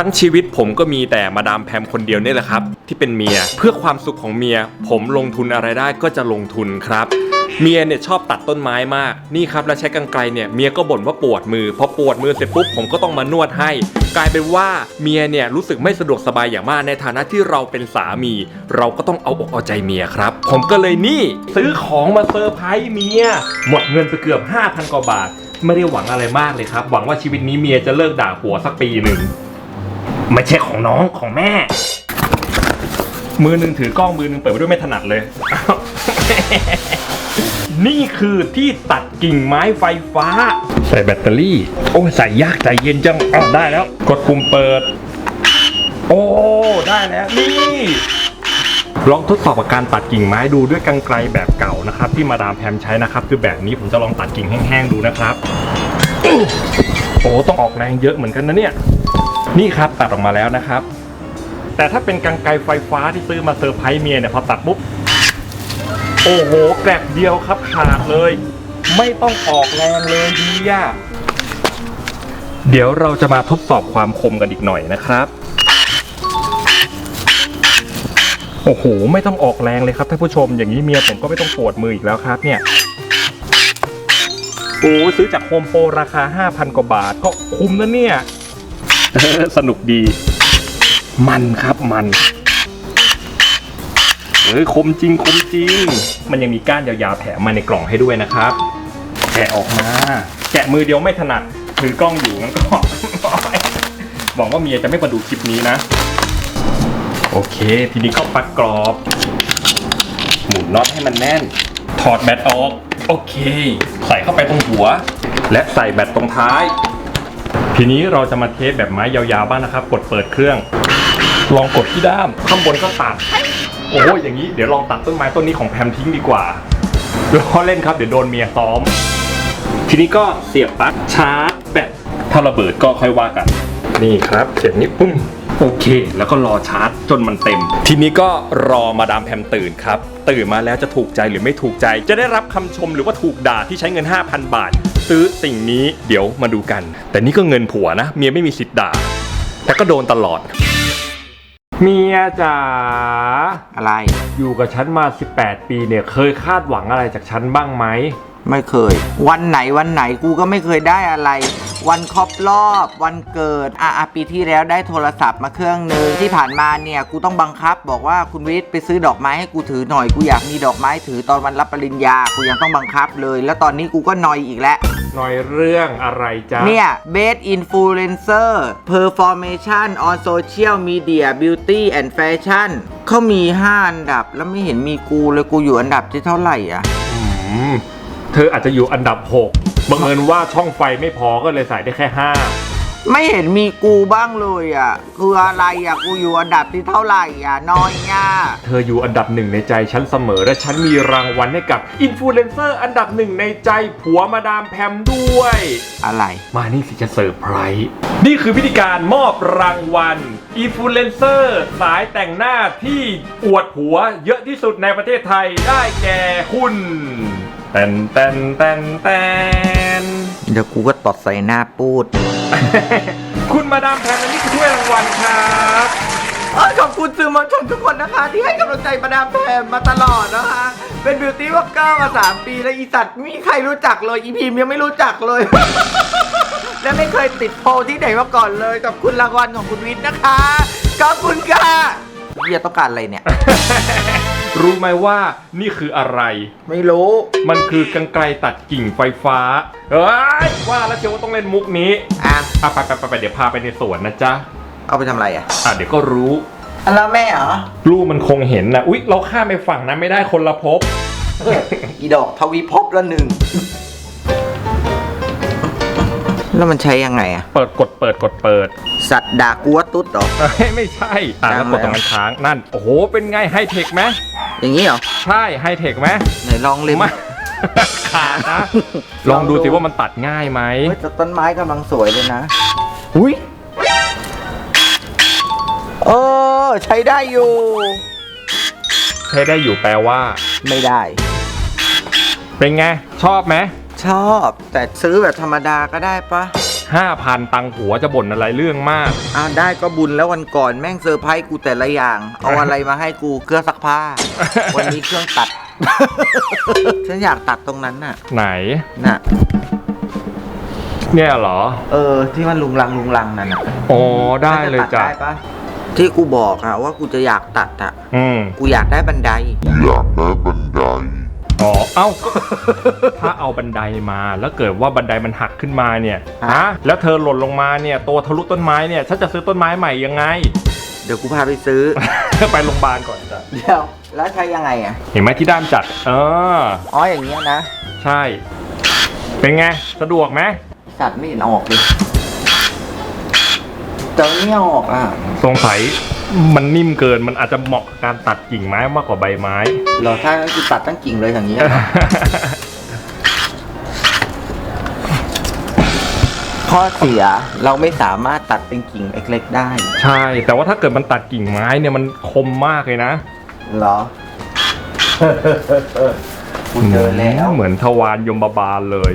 ทั้งชีวิตผมก็มีแต่มาดามแพมคนเดียวนี่แหละครับ ที่เป็นเมียเพื่อความสุขของเมีย ผมลงทุนอะไรได้ก็จะลงทุนครับเมียเนี่ยชอบตัดต้นไม้มากนี่ครับแล้วใช้กรรไกรเนี่ยเมียก็บ่นว่าปวดมือพอปวดมือเสร็จปุ๊บผมก็ต้องมานวดให้ กลายเป็นว่าเมียเนี่ยรู้สึกไม่สะดวกสบายอย่างมากในฐานะที่เราเป็นสามี เราก็ต้องเอาอกเอาใจเมียครับ ผมก็เลยนี่ ซื้อของมาเซอร์ไพรส์เมีย หมดเงินไปเกือบ 5,000กว่าบาท ไม่ได้หวังอะไรมากเลยครับ หวังว่าชีวิตนี้เมียจะเลิกด่าผัวสักปีหนึ่ง ไม่ใช่ของน้องของแม่ มือหนึ่งถือกล้องมือหนึ่งเปิดไปด้วยไม่ถนัดเลย นี่คือที่ตัดกิ่งไม้ไฟฟ้า ใส่แบตเตอรี่ โอ้ยใส่ยากใจเย็นจังอ้าวได้แล้ว กดปุ่มเปิด โอ้ได้แล้วนี่ลองทดสอบกับการตัดกิ่งไม้ดูด้วยกรรไกรแบบเก่านะครับ ที่มาดามแพมใช้นะครับ คือแบบนี้ผมจะลองตัดกิ่งแห้งๆดูนะครับอู้โอ้ต้องออกแรงเยอะเหมือนกันนะเนี่ย นี่ครับตัดออกมาแล้วนะครับ แต่ถ้าเป็นกรรไกไฟฟ้าที่ซื้อมาเซอร์ไพรส์เมียเนี่ยพอตัดปุ๊บ โอ้โหแกรบเดียวครับขาดเลย ไม่ต้องออกแรงเลยดีอะเดี๋ยวเราจะมาทดสอบความคมกันอีกหน่อยนะครับ โอ้โห ไม่ต้องออกแรงเลยครับท่านผู้ชม อย่างนี้เมียผมก็ไม่ต้องปวดมืออีกแล้วครับเนี่ยโอ้ซื้อจากโฮมโปรราคา 5,000 กว่าบาทก็คุ้มนะเนี่ย สนุกดี มันครับมันเฮ้ยคมจริงคมจริง มันยังมีก้านยาวๆแถมมาในกล่องให้ด้วยนะครับ แกะออกมา แกะมือเดียวไม่ถนัดถือกล้องอยู่งั้นก็หวังว่าเมียจะไม่มาดูคลิปนี้นะ โอเค ทีนี้ก็ปัดกรอบ หมุนน็อตให้มันแน่น ถอดแบตออก โอเค ใส่เข้าไปตรงหัว และใส่แบตตรงท้าย ทีนี้เราจะมาเทสแบบไม้ยาวๆบ้างนะครับ กดเปิดเครื่อง ลองกดที่ด้าม ข้างบนก็ตัด โอ้ยอย่างนี้เดี๋ยวลองตัดต้นไม้ต้นนี้ของแพมทิ้งดีกว่าล้อเล่นครับเดี๋ยวโดนเมียซ้อม ทีนี้ก็เสียบปลั๊กชาร์จแบตถ้าระเบิดก็ค่อยว่ากัน นี่ครับ เสียบนี้ปุ้ม โอเค แล้วก็รอชาร์จจนมันเต็ม ทีนี้ก็รอมาดามแพมตื่นครับ ตื่นมาแล้วจะถูกใจหรือไม่ถูกใจ จะได้รับคำชมหรือว่าถูกด่าที่ใช้เงิน 5,000 บาท ซื้อสิ่งนี้เดี๋ยวมาดูกัน แต่นี่ก็เงินผัวนะ เมียไม่มีสิทธิ์ด่า แต่ก็โดนตลอด เมียจ๋าอะไร อยู่กับฉันมา 18 ปีเนี่ยเคยคาดหวังอะไรจากฉันบ้างไหมไม่เคย วันไหนวันไหนกูก็ไม่เคยได้อะไร วันครบรอบ วันเกิดอะอะปีที่แล้วได้โทรศัพท์มาเครื่องหนึงที่ผ่านมาเนี่ยกูต้องบังคับ บอกว่าคุณวิทย์ไปซื้อดอกไม้ให้กูถือหน่อยกูอยากมีดอกไม้ถือตอนวันรับปริญญากูยังต้องบังคับเลย แล้วตอนนี้กูก็นอยอีกแล้ว หน่อยเรื่องอะไรจ๊ะ เนี่ย Best Influencer Performation on Social Media Beauty and Fashion เขามี 5 อันดับแล้วไม่เห็นมีกูเลยกูอยู่อันดับที่เท่าไหร่อะ อืม เธออาจจะอยู่อันดับ 6 บังเอิญว่าช่องไฟไม่พอก็เลยใส่ได้แค่ไม่เห็นมีกูบ้างเลยอะ คืออะไรอะ กูอยู่อันดับที่เท่าไหร่อะ น้อยอะ5เธออยู่อันดับหนึ่งในใจฉันเสมอ และฉันมีรางวัลให้กับอินฟลูเอนเซอร์อันดับหนึ่งในใจผัวมาดามแพมด้วย อะไร มานี่สิจะเซอร์ไพรส์นี่คือพิธีการมอบรางวัลอินฟลูเอนเซอร์สายแต่งหน้าที่อวดผัวเยอะที่สุดในประเทศไทยได้แก่คุณ แตนแตนแตนแตนเดี๋ยวกูก็ตดใส่หน้าปูด คุณมาดามแพมอันนี้คือถ้วยรางวัลครับเอ้ยขอบคุณสื่อมวลชนทุกคนนะคะ ที่ให้กำลังใจมาดามแพมมาตลอดนะคะ เป็นบิวตี้วอล์กเกอร์มา 3 ปีแล้วอีสัตว์ไม่มีใครรู้จักเลย อีพีมยังไม่รู้จักเลย และไม่เคยติดโพลที่ไหนมาก่อนเลยกับคุณรางวัลของคุณวิทย์นะคะขอบคุณค่ะเฮียต้องการอะไรเนี่ย รู้ไหมว่านี่คืออะไร ไม่รู้ มันคือกรรไกรตัดกิ่งไฟฟ้า เอ้ยว่าแล้วเชียวว่าต้องเล่นมุกนี้อะ อะไปไปไปไปเดี๋ยวพาไปในสวนนะจ๊ะ เอาไปทำอะไรอะอะเดี๋ยวก็รู้ อันแล้วแม่เหรอ ลูกมันคงเห็นนะอุ๊ย เราข้ามไปฝั่งนั้นไม่ได้คนละภพ อีดอกทวีภพละหนึ่ง แล้วมันใช้ยังไงอะเปิดกดเปิดกดเปิด สัตว์ด่ากัวตุ๊ดเหรอ เอ้ยไม่ใช่ อะแล้วกดตรงนั้นค้างนั่น โอ้โห เป็นไงไฮเทคไหม อย่างนี้เหรอ ใช่ไฮเทคไหมไหนลองเล่มไม่ ขาดนะลองดูสิว่ามันตัดง่ายไหมเฮ้ยแต่ต้นไม้กำลังสวยเลยนะ อุ้ยเออ ใช้ได้อยู่ ใช้ได้อยู่แปลว่า ไม่ได้ เป็นไง ชอบไหมชอบ แต่ซื้อแบบธรรมดาก็ได้ปะ ห้าพันตังค์หัวจะบ่นอะไรเรื่องมาก อ้าวได้ก็บุญแล้ววันก่อนแม่งเซอร์ไพรส์กูแต่ละอย่าง เอาอะไรมาให้กูเครื่องซักผ้า วันนี้เครื่องตัด ฉันอยากตัดตรงนั้นน่ะ ไหน น่ะ เนี่ยเหรอ เออ ที่มันลุงลังลุงลังนั่นน่ะอ๋อได้เลยจ้ะตัดได้ปะที่กูบอกอะว่ากูจะอยากตัดอะอืม กูอยากได้บันได อยากได้บันได อ๋อ เอ้า ถ้าเอาบันไดมาแล้วเกิดว่าบันไดมันหักขึ้นมาเนี่ยฮะฮะแล้วเธอหล่นลงมาเนี่ยตัวทะลุต้นไม้เนี่ยฉันจะซื้อต้นไม้ใหม่ยังไง เดี๋ยวกูพาไปซื้อ ไปโรงพยาบาลก่อนจ้ะเดี๋ยวแล้วใช้ยังไงอะเห็นไหมที่ด้ามจัด เออ อ๋ออย่างเงี้ยนะ ใช่ เป็นไง สะดวกไหมสัตว์ไม่เห็นออกเลยแต่ไม่ออกอะ สงสัย มันนิ่มเกินมันอาจจะเหมาะกับการตัดกิ่งไม้มากกว่าใบไม้ เหรอถ้างั้นกูตัดตั้งกิ่งเลยอย่างเงี้ยเหรอข้อเสียเราไม่สามารถตัดเป็นกิ่งเล็กๆได้ ใช่ แต่ว่าถ้าเกิดมันตัดกิ่งไม้เนี่ยมันคมมากเลยนะเหรอ กูเจอแล้ว เหมือนทวารยมบาลเลย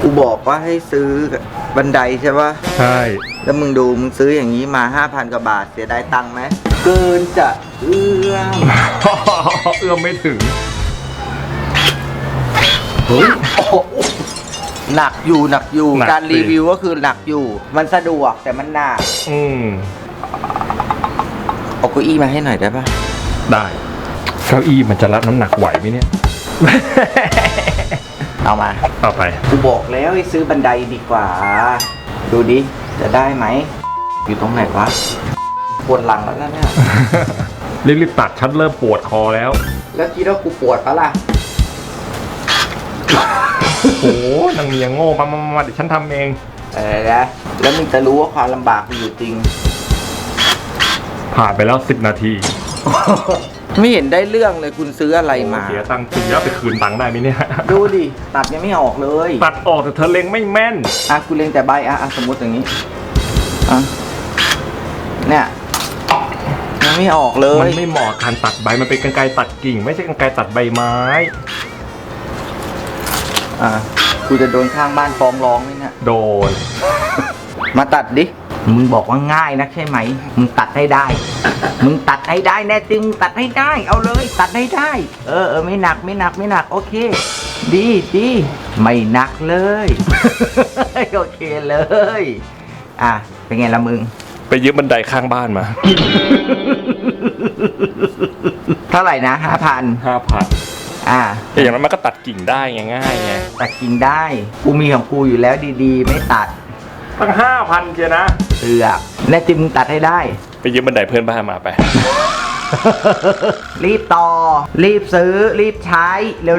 กูบอกว่าให้ซื้อ บันไดใช่ปะใช่ แล้วมึงดูมึงซื้ออย่างนี้มาห้าพันกว่าบาทเสียดายตังค์ไหม เกินจะเอื้อมเอื้อมไม่ถึงเฮ้ยโอ้โหหนักอยู่หนักอยู่ หนักการสิรีวิวก็คือหนักอยู่ มันสะดวกแต่มันหนักอืม เอาเก้าอี้มาให้หน่อยได้ปะได้เก้าอี้มันจะรับน้ำหนักไหวไหมเนี่ย เอามา เอาไป กูบอกแล้วให้ซื้อบันไดดีกว่า ดูดิ จะได้ไหม อยู่ตรงไหนวะปวดหลังแล้วนะเนี่ย รีบๆตัดฉันเริ่มปวดคอแล้ว แล้วคิดว่ากูปวดปะล่ะ โอ้โหนางเมียโง่มามามามาเดี๋ยวฉันทำเอง เออนะแล้วมึงจะรู้ว่าความลำบากมันอยู่จริง ผ่านไปแล้วสิบนาที ไม่เห็นได้เรื่องเลยคุณซื้ออะไรมา เสียตังค์ซื้อแล้วไปคืนตังค์ได้ไหมเนี่ย ดูดิ ตัดยังไม่ออกเลย ตัดออกแต่เธอเล็งไม่แม่น อะกูเล็งแต่ใบอะอะสมมติอย่างนี้ อะ เนี่ยยังไม่ออกเลมันยไม่เหมาะกับการตัดใบ มันเป็นกรรไกรตัดกิ่ง ไม่ใช่กรรไกรตัดใบไม้ อะกูจะโดนข้างบ้านฟ้องร้องไหมเนี่ย โดน มาตัดดิ มึงบอกว่าง่ายนักใช่ไหม มึงตัดให้ได้ มึงตัดให้ได้แน่จริงมึงตัดให้ได้ เอาเลย ตัดให้ได้ เออเออไม่หนักไม่หนักไม่หนัก โอเค ดีดีไม่หนักเลย โอเคเลย อะ เป็นไงละมึง ไปยืมบันไดข้างบ้านมา เท่าไหร่นะห้าพันห้าพันอะ แต่อย่างนั้นมันก็ตัดกิ่งได้ไงง่ายไง ตัดกินได้ กูมีของกูอยู่แล้วดีๆ ไม่ตัด ตั้งห้าพันเชียวนะ เสือกแน่จริงมึงตัดให้ได้ ไปยืมบันไดเพื่อนบ้านมาไป รีบต่อ รีบซื้อ รีบใช้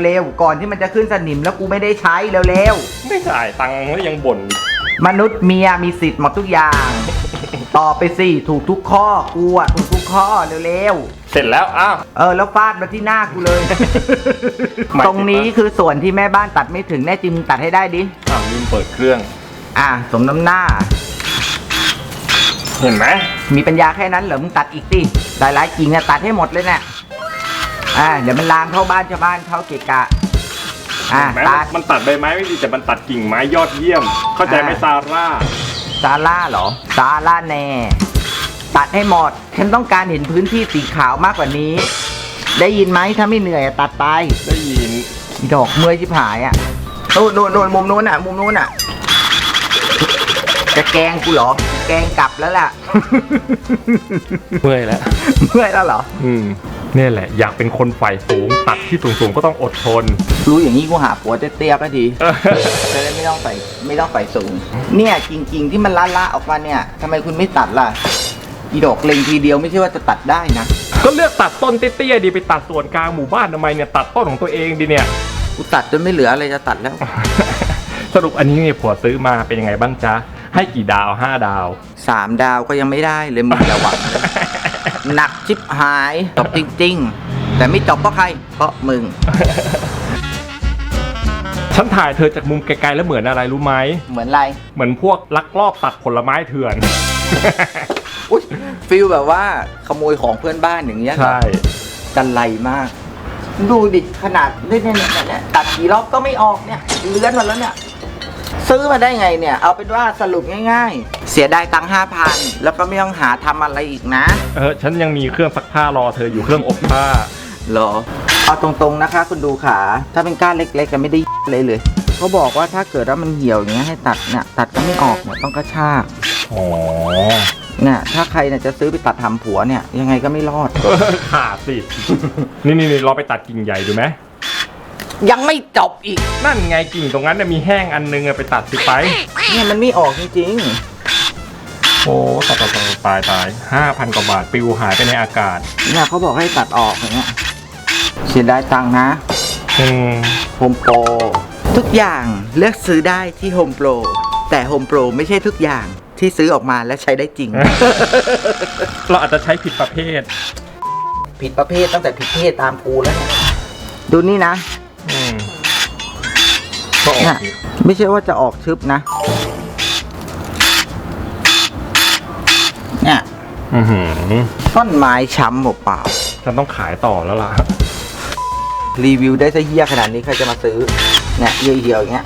เร็วๆ ก่อนที่มันจะขึ้นสนิมแล้วกูไม่ได้ใช้เร็วไม่จ่ายตังค์แล้วยังบ่นๆมนุษย์เมียมีสิทธิ์หมดทุกอย่าง ต่อไปสิถูกทุกข้อกูอะถูกทุกข้อเร็วเสร็จแล้ว อ้าว ๆ เออ แล้วฟาดมาที่หน้ากูเลย หมายถึงตรงนี้คือส่วนที่แม่บ้านตัดไม่ถึงแน่จริงมึงตัดให้ได้ดิ อ้าวลืมเปิดเครื่อง อะสมน้ำหน้า เห็นไหมมีปัญญาแค่นั้นเหรอมึงตัดอีกสิหลายๆกิ่งอะตัดให้หมดเลยเนี่ยอ่าเดี๋ยวมันลามเข้าบ้านชาวบ้านเข้าเกะกะ อ่าเห็นไหมตัด มันตัดใบไม้ไม่ดีแต่มันตัดกิ่งไม้ยอดเยี่ยม เข้าใจไหมอ่า ซาร่า ซาร่าเหรอ ซาร่าแน่ ตัดให้หมด ฉันต้องการเห็นพื้นที่สีขาวมากกว่านี้ ได้ยินไหมถ้าไม่เหนื่อยอะตัดไป ได้ยินอีดอกเมื่อยชิบหายอะนู่นนู่นนู่นมุมนู้นอะ มุมนู้นอะ จะแกล้งกูเหรอ แกล้งกลับแล้วล่ะ เมื่อยแล้ว เมื่อยแล้วเหรอ อืมเนี่ยแหละ อยากเป็นคนฝ่ายสูง ตัดที่สูงๆก็ต้องอดทน รู้อย่างนี้กูหาผัวเตี้ยๆก็ดี จะได้ไม่ต้องใส่ไม่ต้องใส่สูง เนี่ยจริง ๆ ที่มันละละๆออกมาเนี่ยทำไมคุณไม่ตัดล่ะ อีดอกเล็งทีเดียวไม่ใช่ว่าจะตัดได้นะ ก็เลือกตัดต้นเตี้ยๆดีไปตัดส่วนกลางหมู่บ้านทำไมเนี่ยตัดต้นของตัวเองดีเนี่ย กูตัดจนไม่เหลืออะไรจะตัดแล้ว สรุปอันนี้เนี่ยผัวซื้อมาเป็นยังไงบ้างจ๊ะ ให้กี่ดาวห้าดาว สามดาวก็ยังไม่ได้เลยมึงอย่าหวังหนักชิบหายจบจริง ๆ แต่ไม่จบเพราะใคร เพราะมึง ฉันถ่ายเธอจากมุมไกลๆแล้วเหมือนอะไรรู้ไหม เหมือนอะไร เหมือนพวกลักลอบตัดผลไม้เถื่อน อุ๊ยฟิลแบบว่าขโมยของเพื่อนบ้านอย่างเงี้ยใช่ จันไรมาก ดูดิขนาดเนี่ยเนี่ยเนี่ยเนี่ยตัดกี่รอบก็ไม่ออกเนี่ยเลื้อนหมดแล้วเนี่ย ซื้อมาได้ไงเนี่ย เอาเป็นว่าสรุปง่ายๆ เสียดายตังค์ห้าพันแล้วก็ไม่ต้องหาทำอะไรอีกนะ เออฉันยังมีเครื่องซักผ้ารอเธออยู่เครื่องอบผ้า เหรอ เอาตรงๆนะคะ คุณดูขา ถ้าเป็นก้านเล็กๆก็ไม่ได้เลยเลย เขาบอกว่าถ้าเกิดว่ามันเหี่ยวอย่างเงี้ยให้ตัดเนี่ยตัดก็ไม่ออกเนี่ยต้องกระชากอ๋อ เนี่ยถ้าใครเนี่ยจะซื้อไปตัดทำผัวเนี่ยยังไงก็ไม่รอด ขาดสิ นี่นี่นี่เราไปตัดกิ่งใหญ่ดูไหม ยังไม่จบอีก นั่นไงกิ่งตรงนั้นน่ะมีแห้งอันนึงอะไปตัดสิไป เนี่ยมันไม่ออกจริงโอ้ตายตายตายตายตายห้าพันกว่าบาทปิวหายไปในอากาศ ๆเนี่ยเขาบอกให้ตัดออกอย่างเงี้ยเสียดายตังค์นะอืมโฮมโปรทุกอย่างเลือกซื้อได้ที่โฮมโปรแต่โฮมโปรไม่ใช่ทุกอย่างที่ซื้อออกมาและใช้ได้จริง เราอาจจะใช้ผิดประเภท ผิดประเภทตั้งแต่ผิดเพศตามกูแล้วเนี่ยดูนี่นะ อืมก็ออเนี่กยไม่ใช่ว่าจะออกชึบนะ เนี่ยอือหือต้นไม้ช้ำเปล่าฉันต้องขายต่อแล้วล่ะ ๆรีวิวได้ซะเฮี้ยขนาดนี้ใครจะมาซื้อ เนี่ยเหี่ยวๆอย่างเงี้ย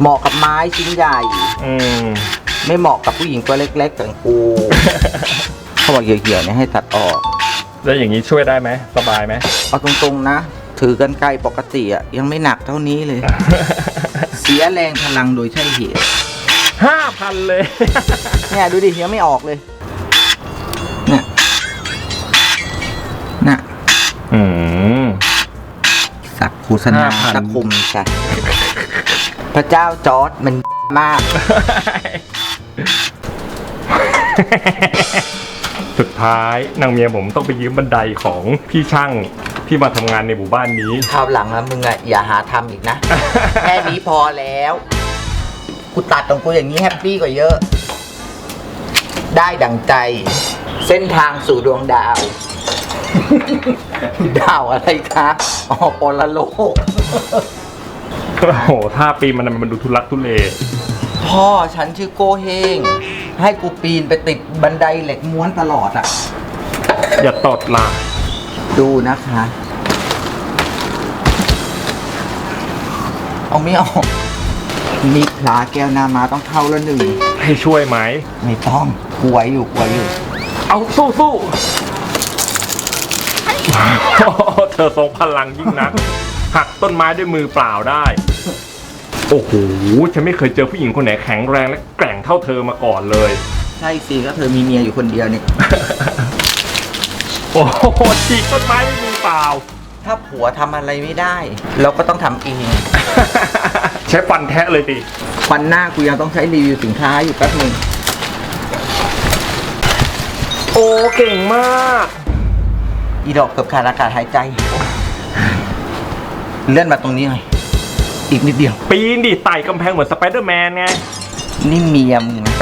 เหมาะกับไม้ชิ้นใหญ่ อืมไม่เหมาะกับผู้หญิงตัวเล็กๆอย่างกูเขาบอกเหี่ยวๆเนี่ยให้ตัดออก แล้วอย่างนี้ช่วยได้ไหมสบายไหมเอาตรงๆนะ ถือกันไกลปกติอะยังไม่หนักเท่านี้เลย เสียแรงพลังโดยใช่เหตุห้าพันเลย เนี่ยดูดิยังไม่ออกเลยเนี่ยน่ะอืมสักโฆษณา5,000ตะคุมใช่พระเจ้าจอร์ดมันมาก สุดท้ายนางเมียผมต้องไปยืมบันไดของพี่ช่าง ที่มาทำงานในหมู่บ้านนี้ คราวหลังแล้วมึงอะอย่าหาทำอีกนะ แค่นี้พอแล้ว กูตัดของกูอย่างนี้แฮปปี้กว่าเยอะ ได้ดังใจ เส้นทางสู่ดวงดาว ดาวอะไรคะอ๋อปรโลก โอ้โหท่าปีนมันมันดูทุลักทุเล พ่อฉันชื่อโกเฮง ให้กูปีนไปติดบันไดเหล็กม้วนตลอดอะ อย่าตดล่ะ ดูนะคะ เอาไม่ออกมีพลาแก้วนามาต้องเข้าแล้วหนึ่ง ให้ช่วยไหม ไม่ต้องกลัวอยู่กลัวอยู่ เอาสู้สู้โอ้โหเธอทรงพลังยิ่งนัก หักต้นไม้ด้วยมือเปล่าได้ โอ้โห ฉันไม่เคยเจอผู้หญิงคนไหนแข็งแรงและแกร่งเท่าเธอมาก่อนเลย ใช่สิก็เธอมีเมียอยู่คนเดียวเนี่ย โอ้โหฉีกต้นไม้ด้วยมือเปล่า ถ้าผัวทำอะไรไม่ได้ เราก็ต้องทำเองใช้ฟันแทะเลยดิวันหน้ากูยังต้องใช้รีวิวสินค้าอยู่แป๊บหนึ่งโอ้เก่งมาก อีดอกเกือบขาดอากาศหายใจ เลื่อนมาตรงนี้หน่อยอีกนิดเดียว ปีนดิไต่กำแพงเหมือนสไปเดอร์แมนไง นี่เมียมึงนะ